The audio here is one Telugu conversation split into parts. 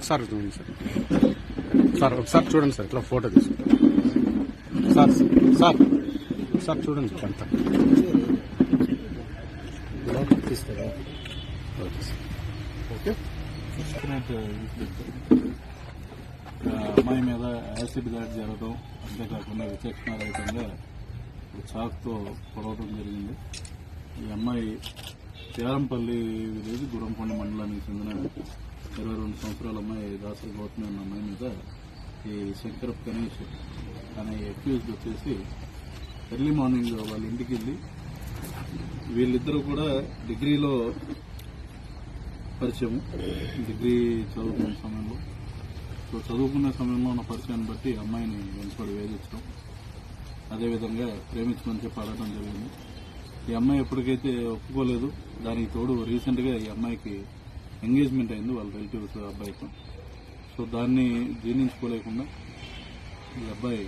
ఒకసారి చూడండి సార్. సార్ ఒకసారి చూడండి సార్ ఇట్లా ఫోటో తీసుకుంటాం. సార్ సార్ ఒకసారి చూడండి సార్ అంతా. తీస్తారా ఓకే. సార్ ఓకే అమ్మాయి మీద యాసిడ్ దాడి జరగడం అంతేకాకుండా విచక్షణారహితంగా చాక్తో పొడవడం జరిగింది. ఈ అమ్మాయి తేరంపల్లి విలేజ్ గురంకొండ మండలానికి చెందిన ఇరవై రెండు సంవత్సరాల అమ్మాయి దాసరి గౌతమి అన్న అమ్మాయి మీద ఈ శంకరప్ గణేష్ అనే అక్యూజ్డ్ వచ్చేసి ఎర్లీ మార్నింగ్ వాళ్ళ ఇంటికి వెళ్ళి వీళ్ళిద్దరూ కూడా డిగ్రీలో పరిచయం డిగ్రీ చదువుకున్న సమయంలో. సో చదువుకునే సమయంలో ఉన్న పరిచయాన్ని బట్టి అమ్మాయిని వెనుకబడి వేధించడం అదేవిధంగా ప్రేమించమని చెప్పి అడగడం జరిగింది. ఈ అమ్మాయి ఎప్పటికైతే ఒప్పుకోలేదు దానికి తోడు రీసెంట్గా ఈ అమ్మాయికి ఎంగేజ్మెంట్ అయింది వాళ్ళ రిలేటివ్స్ అబ్బాయితో. సో దాన్ని జీర్ణించుకోలేకుండా ఈ అబ్బాయి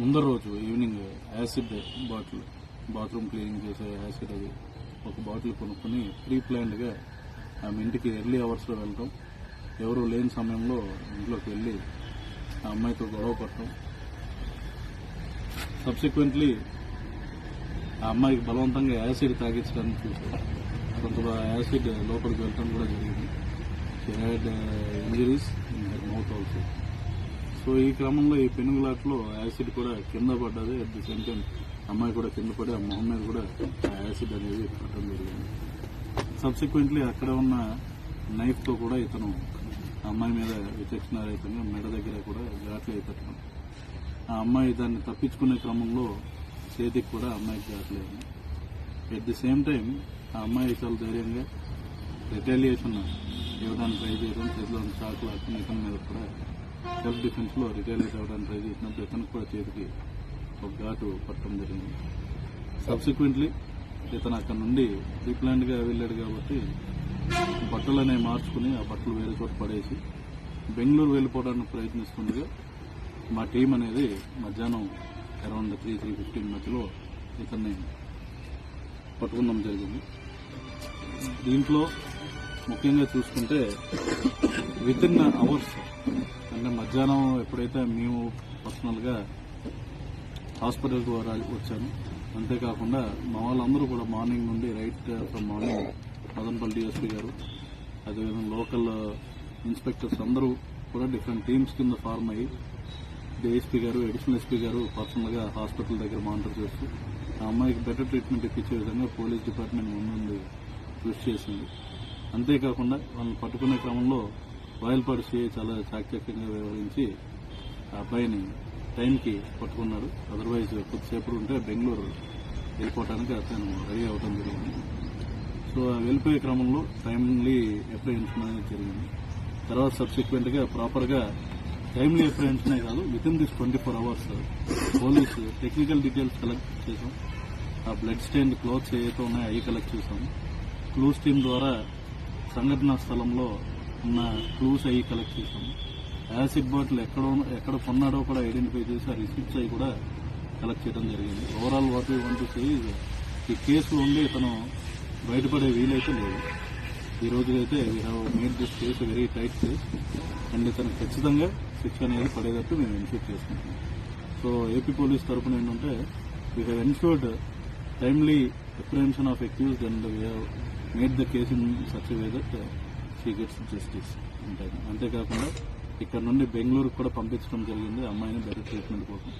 ముందర రోజు evening acid bottle bathroom cleaning చేసే యాసిడ్ అది ఒక బాటిల్ కొనుక్కొని ప్రీ ప్లాన్డ్గా ఆమె ఇంటికి ఎర్లీ అవర్స్లో వెళ్ళటం. ఎవరు లేని సమయంలో ఇంట్లోకి వెళ్ళి ఆ అమ్మాయితో గొడవ పడటం. సబ్సిక్వెంట్లీ ఆ అమ్మాయికి బలవంతంగా యాసిడ్ తాగించడానికి చూశారు కొంత యాసిడ్ లోపలికి వెళ్ళటం కూడా జరిగింది. She had injuries mouth also so ఈ క్రమంలో ఈ పెనుగులాట్లో యాసిడ్ కూడా కింద పడ్డది. అట్ ది సేమ్ టైం అమ్మాయి కూడా కింద పడి ఆ మొహం మీద కూడా ఆ యాసిడ్ అనేది పడటం జరిగింది. సబ్సిక్వెంట్లీ అక్కడ ఉన్న నైఫ్తో కూడా ఇతను ఆ అమ్మాయి మీద విచక్షణారహితంగా మెడ దగ్గర కూడా ఘాట్లు పెట్టడం ఆ అమ్మాయి దాన్ని తప్పించుకునే క్రమంలో చేతికి కూడా అమ్మాయికి ఘాట్లేదు ఎట్ ది సేమ్ టైం ఆ అమ్మాయి చాలా ధైర్యంగా రిటాలియేషన్ ఇవ్వడానికి ట్రై చేయడం చేతిలో ఉన్న లాక్కుని ఇతని మీద కూడా సెల్ఫ్ డిఫెన్స్లో రిటాలియేట్ అవ్వడానికి ట్రై చేసినప్పుడు ఇతనికి కూడా చేతికి ఒక ఘాటు పట్టడం జరిగింది. సబ్సిక్వెంట్లీ ఇతను అక్కడ నుండి ప్రీప్లాన్డ్గా వెళ్ళాడు కాబట్టి బట్టలు అనేవి మార్చుకుని ఆ బట్టలు వేరే చోట పడేసి బెంగళూరు వెళ్ళిపోవడానికి ప్రయత్నిస్తుండగా మా టీం అనేది మధ్యాహ్నం అరౌండ్ త్రీ త్రీ ఫిఫ్టీన్ మధ్యలో ఇతన్ని పట్టుకున్నాం జరిగింది. దీంట్లో ముఖ్యంగా చూసుకుంటే విత్ ఇన్ అవర్స్ అంటే మధ్యాహ్నం ఎప్పుడైతే మేము పర్సనల్గా హాస్పిటల్కి వచ్చాను అంతేకాకుండా మా వాళ్ళందరూ కూడా మార్నింగ్ నుండి right from morning Madanapalle DSP గారు అదేవిధంగా లోకల్ ఇన్స్పెక్టర్స్ అందరూ కూడా డిఫరెంట్ టీమ్స్ కింద ఫార్మ్ అయ్యి డిఎస్పీ గారు అడిషనల్ ఎస్పీ గారు పర్సనల్గా హాస్పిటల్ దగ్గర మానిటర్ చేస్తూ ఆ అమ్మాయికి బెటర్ ట్రీట్మెంట్ ఇప్పించే విధంగా పోలీస్ డిపార్ట్మెంట్ ముందుండి కృషి చేసింది. అంతేకాకుండా వాళ్ళని పట్టుకునే క్రమంలో రాయలపాడు సీఐ చాలా చాకచక్యంగా వ్యవహరించి ఆ అబ్బాయిని టైంకి పట్టుకున్నాడు. అదర్వైజ్ కొద్దిసేపు ఉంటే బెంగళూరు వెళ్ళిపోవడానికి అతను రెడీ అవడం జరిగింది. సో వెళ్ళిపోయే క్రమంలో టైమ్లీ అప్రహెన్షన్ అనేది జరిగింది. తర్వాత సబ్సిక్వెంట్గా ప్రాపర్గా టైమ్లీ అప్రహెన్షన్ కాదు with in this twenty four hours police technical details collect చేసాం ఆ బ్లడ్ స్టెయిన్ క్లోత్స్ ఏవైతే ఉన్నాయో అవి కలెక్ట్ చేసాము క్లూస్ టీమ్ ద్వారా సంఘటనా స్థలంలో ఉన్న క్లూస్ అవి కలెక్ట్ చేసాం యాసిడ్ బాటిల్ ఎక్కడ ఎక్కడ కొన్నాడో కూడా ఐడెంటిఫై చేసి ఆ రిసిప్ట్స్ అవి కూడా కలెక్ట్ చేయడం జరిగింది. ఓవరాల్ వాట్ వీ వాంట్ ఈ కేసులో ఉండి ఇతను బయటపడే వీలైతే లేదు. ఈ రోజులైతే we have made this case very tight case and ఇతను ఖచ్చితంగా శిక్ష అనేది పడేటట్టు మేము ఎన్షూర్ చేసుకుంటున్నాం సో ఏపీ పోలీస్ తరఫున ఏంటంటే we have ensured timely apprehension of accused and we have made the case in such way that she gets justice ఉంటాయి. అంతేకాకుండా ఇక్కడ నుండి బెంగళూరుకు కూడా పంపించడం జరిగింది. అమ్మాయిని బెటర్ ట్రీట్మెంట్ కోసం.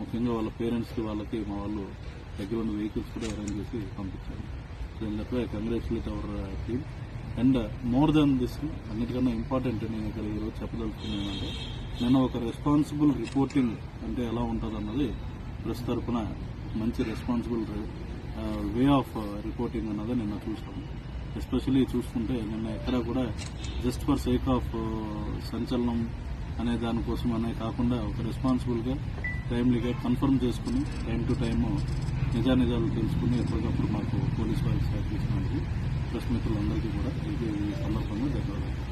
ముఖ్యంగా వాళ్ళ పేరెంట్స్కి వాళ్ళకి మా వాళ్ళు దగ్గర ఉన్న వెహికల్స్ కూడా అరేంజ్ చేసి పంపించారు. So in that way congratulate our team and more then this అన్నిటికన్నా ఇంపార్టెంట్ నేను ఇక్కడ ఈరోజు చెప్పదలుచుకున్నాను అంటే నేను ఒక రెస్పాన్సిబుల్ రిపోర్టింగ్ అంటే ఎలా ఉంటుంది అన్నది ప్రెస్ తరఫున మంచి రెస్పాన్సిబుల్ వే ఆఫ్ రిపోర్టింగ్ అన్నది నిన్న చూసాం. ఎస్పెషల్లీ చూసుకుంటే నిన్న ఎక్కడ కూడా జస్ట్ ఫర్ సేక్ ఆఫ్ సంచలనం అనే దానికోసం అనే కాకుండా ఒక రెస్పాన్సిబుల్గా టైమ్లీగా కన్ఫర్మ్ చేసుకుని టైం టు టైమ్ నిజానిజాలు తెలుసుకుని ఎప్పటికప్పుడు మాకు పోలీస్ వారికి సహకరించినందుకు ప్రెస్ మిత్రులందరికీ కూడా ఇది ఈ సందర్భంగా ధన్యవాదాలు.